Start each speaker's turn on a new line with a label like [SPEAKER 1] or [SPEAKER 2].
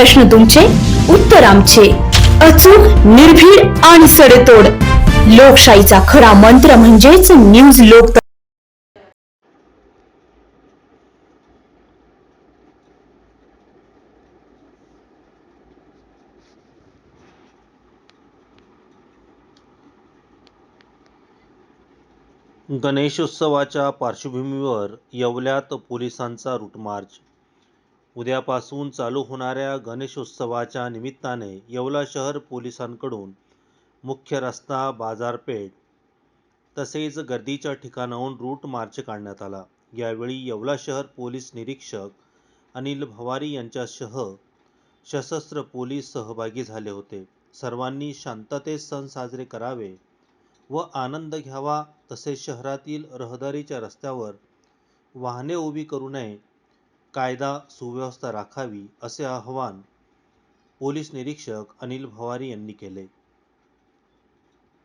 [SPEAKER 1] प्रश्न तुमचे उत्तर आमचे. अचूक निर्भीड आणि सडेतोड. लोकशाहीचा खरा मंत्र म्हणजेच न्यूज लोक
[SPEAKER 2] गणेशोत्सवाच्या पार्श्वभूमीवर येवल्यात पोलिसांचा रूटमार्च उद्यापासून चालू होणाऱ्या गणेशोत्सवाच्या निमित्ताने येवला शहर पोलिसांकडून मुख्य रस्ता बाजारपेठ तसेच गर्दीच्या ठिकाणाहून रूट मार्च काढण्यात आला. यावेळी येवला शहर पोलीस निरीक्षक अनिल भवारी यांच्यासह सशस्त्र पोलीस सहभागी झाले होते. सर्वांनी शांततेत सण साजरे करावे व आनंद घ्यावा तसेच शहरातील रहदारीच्या रस्त्यावर वाहने उभी करू नये कायदा सुव्यवस्था राखावी असे आवाहन पोलीस निरीक्षक अनिल भवारी यांनी केले.